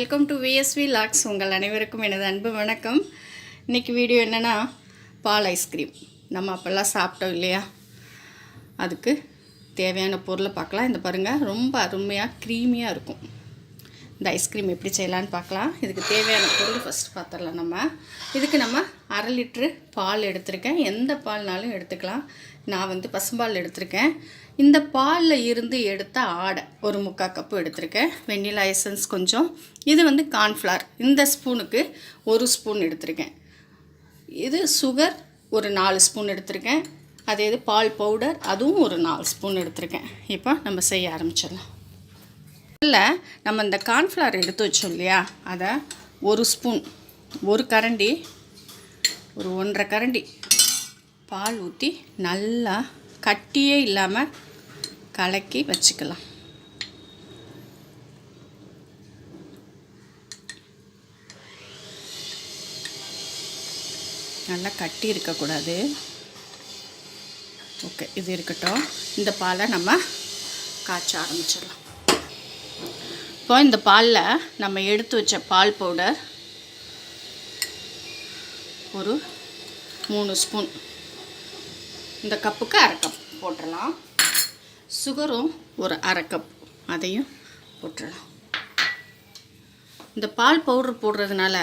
Welcome to VSV lakhs உங்கள் அனைவருக்கும் எனது அன்பு வணக்கம். இன்றைக்கி வீடியோ என்னென்னா பால் ஐஸ்கிரீம் நம்ம அப்போல்லாம் சாப்பிட்டோம் இல்லையா? அதுக்கு தேவையான பொருளை பார்க்கலாம். இந்த பாருங்கள் ரொம்ப அருமையாக க்ரீமியாக இருக்கும். இந்த ஐஸ்கிரீம் எப்படி செய்யலான்னு பார்க்கலாம். இதுக்கு தேவையான பொருள் ஃபஸ்ட் பார்த்துடலாம் நம்ம. இதுக்கு நம்ம அரை லிட்ரு பால் எடுத்திருக்கேன். எந்த பால்னாலும் எடுத்துக்கலாம். நான் வந்து பசும்பால் எடுத்திருக்கேன். இந்த பாலில் இருந்து எடுத்த ஆடை ஒரு முக்கால் கப்பு எடுத்திருக்கேன். வெண்ணிலா எசன்ஸ் கொஞ்சம். இது வந்து கார்ன்ஃப்ளார் இந்த ஸ்பூனுக்கு ஒரு ஸ்பூன் எடுத்திருக்கேன். இது சுகர் ஒரு நாலு ஸ்பூன் எடுத்திருக்கேன். அதே இது பால் பவுடர் அதுவும் ஒரு நாலு ஸ்பூன் எடுத்திருக்கேன். இப்போ நம்ம செய்ய ஆரம்பிச்சிடலாம். இல்லை நம்ம இந்த கார்ன்ஃப்ளவர் எடுத்து வச்சோம் இல்லையா? அதை ஒரு ஸ்பூன் ஒரு கரண்டி ஒரு ஒன்றரை கரண்டி பால் ஊற்றி நல்லா கட்டியே இல்லாமல் கலக்கி வச்சுக்கலாம். நல்லா கட்டி இருக்கக்கூடாது ஓகே இது இருக்கட்டும். இந்த பாலை நம்ம காய்ச்ச ஆரம்பிச்சிடலாம். இப்போ இந்த பாலில் நம்ம எடுத்து வச்ச பால் பவுடர் ஒரு மூணு ஸ்பூன். இந்த கப்புக்கு அரை கப் போட்டுடலாம் சுகரும் ஒரு அரை கப் அதையும் போட்டுடலாம் இந்த பால் பவுடர் போடுறதுனால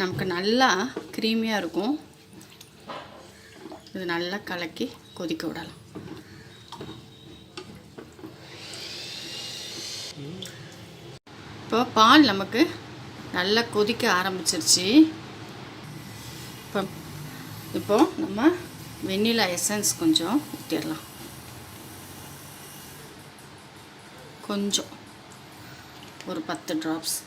நமக்கு நல்லா க்ரீமியாக இருக்கும். இது நல்லா கலக்கி கொதிக்க விடலாம். இப்போ பால் நமக்கு நல்லா கொதிக்க ஆரம்பிச்சிருச்சு. இப்போ இப்போ நம்ம வெண்ணிலா எசன்ஸ் கொஞ்சம் ஊற்றிடலாம் கொஞ்சம். ஒரு பத்து ட்ராப்ஸ்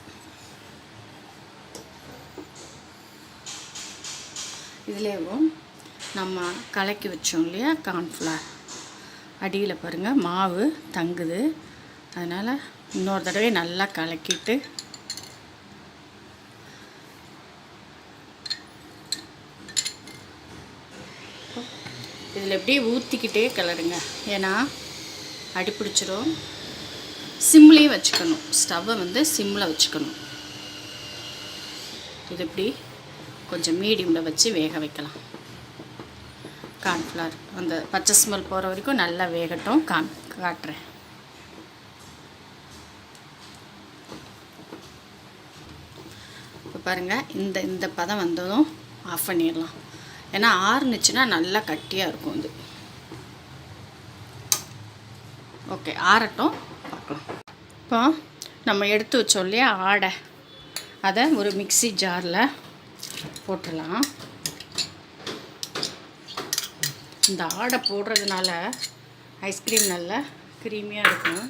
இதுலேயும் நம்ம கலக்கி வச்சோம் இல்லையா கார்ன்ஃப்ளவர் அடியில் பாருங்கள் மாவு தங்குது. அதனால் இன்னொரு தடவை நல்லா கலக்கிட்டு இதில் எப்படியே ஊற்றிக்கிட்டே கிளறுங்க. ஏன்னா அடி பிடிச்சிரும். சிம்லேயே வச்சுக்கணும். ஸ்டவ்வை வந்து சிம்மில் வச்சுக்கணும். இது இப்படி கொஞ்சம் மீடியமில் வச்சு வேக வைக்கலாம். கார்ன்ஃப்ளவர். அந்த பச்சை ஸ்மெல் போகிற வரைக்கும் நல்லா வேகட்டும். கான் காட்டுறேன். பாருங்கள் இந்த இந்த பதம் வந்ததும் ஆஃப் பண்ணிடலாம். ஏன்னா ஆறுனுச்சுன்னா நல்லா கட்டியாக இருக்கும் இது. ஓகே ஆறட்டும் பார்க்கலாம். இப்போ நம்ம எடுத்து வச்சோம் இல்லையா ஆடை. அதை ஒரு மிக்சி ஜாரில் போட்டுடலாம். இந்த ஆடை போடுறதுனால ஐஸ்கிரீம் நல்லா க்ரீமியாக இருக்கும்.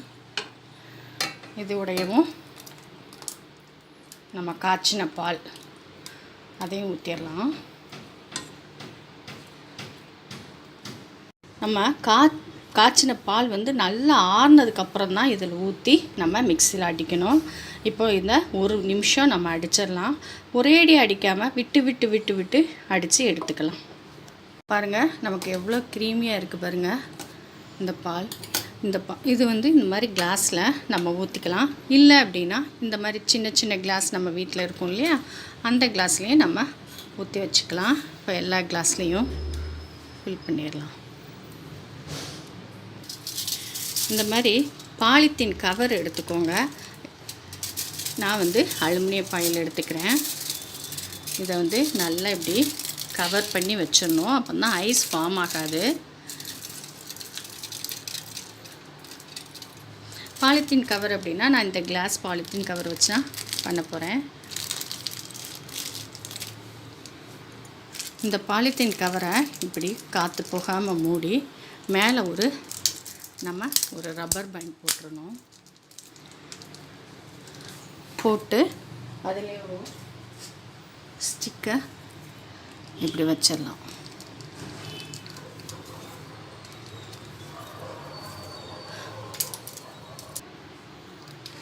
இது உடையவும் நம்ம காய்ச்சின பால். அதையும் ஊற்றிடலாம் நம்ம கா காய்ச்சின பால் வந்து நல்லா ஆறுனதுக்கப்புறம் தான் இதில் ஊற்றி நம்ம மிக்சியில் அடிக்கணும். இப்போ இந்த ஒரு நிமிஷம் நம்ம அடிச்சிடலாம். ஒரேடி அடிக்காமல் விட்டு விட்டு விட்டு விட்டு அடித்து எடுத்துக்கலாம். பாருங்கள் நமக்கு எவ்வளோ க்ரீமியாக இருக்குது பாருங்கள் இந்த பால். இந்த பா இது வந்து இந்த மாதிரி கிளாஸில் நம்ம ஊற்றிக்கலாம் இல்லை அப்படின்னா இந்த மாதிரி சின்ன சின்ன கிளாஸ் நம்ம வீட்டில் இருக்கும் இல்லையா? அந்த கிளாஸ்லேயும் நம்ம ஊற்றி வச்சுக்கலாம். இப்போ எல்லா கிளாஸ்லேயும் ஃபில் பண்ணிடலாம். இந்த மாதிரி பாலித்தீன் கவர் எடுத்துக்கோங்க. நான் வந்து அலுமினிய பாயில் எடுத்துக்கிறேன். இதை வந்து நல்லா இப்படி கவர் பண்ணி வச்சிடணும். அப்போ தான் ஐஸ் ஃபார்ம் ஆகாது. பாலித்தீன் கவர் அப்படின்னா நான் இந்த கிளாஸ் பாலித்தீன் கவர் வச்சு தான் பண்ண போகிறேன் இந்த பாலித்தீன் கவரை இப்படி காற்று போகாமல் மூடி மேலே ஒரு நம்ம ஒரு ரப்பர் பேண்ட் போட்டுருணும் போட்டு அதிலே ஒரு ஸ்டிக்கை இப்படி வச்சிடலாம்.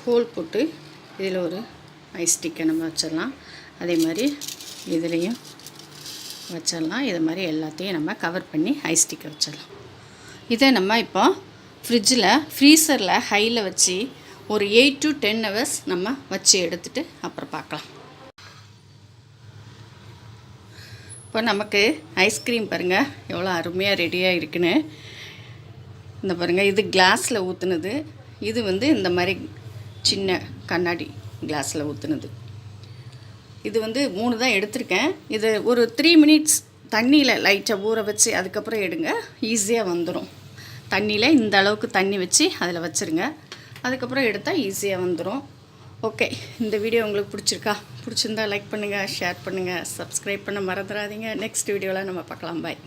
ஹோல் போட்டு இதில் ஒரு ஐஸ் ஸ்டிக்கை நம்ம வச்சிடலாம். அதே மாதிரி இதுலேயும் வச்சிடலாம். இது மாதிரி எல்லாத்தையும் நம்ம கவர் பண்ணி ஐஸ் ஸ்டிக்கை வச்சிடலாம். இதை நம்ம இப்போ ஃப்ரிட்ஜில் ஃப்ரீசரில் ஹையில் வச்சு ஒரு எயிட் டு டென் ஹவர்ஸ் நம்ம வச்சு எடுத்துகிட்டு அப்புறம் பார்க்கலாம். இப்போ நமக்கு ஐஸ்கிரீம் பாருங்கள் எவ்வளோ அருமையாக ரெடியாக இருக்குன்னு. இந்த பாருங்கள் இது கிளாஸில் ஊற்றுனது இது வந்து இந்த மாதிரி சின்ன கண்ணாடி கிளாஸில் ஊற்றுனது இது வந்து மூணு தான் எடுத்திருக்கேன். இது ஒரு த்ரீ மினிட்ஸ் தண்ணியில் லைட்டாக ஊற வச்சு அதுக்கப்புறம் எடுங்க. ஈஸியாக வந்துடும் தண்ணியில் இந்த அளவுக்கு தண்ணி வச்சு அதில் வச்சுருங்க. அதுக்கப்புறம் எடுத்தால் ஈஸியாக வந்துடும் ஓகே இந்த வீடியோ உங்களுக்கு பிடிச்சிருக்கா? பிடிச்சிருந்தா லைக் பண்ணுங்கள் ஷேர் பண்ணுங்கள் சப்ஸ்கிரைப் பண்ண மறந்துடாதீங்க. நெக்ஸ்ட் வீடியோவில் நம்ம பார்க்கலாம். பாய்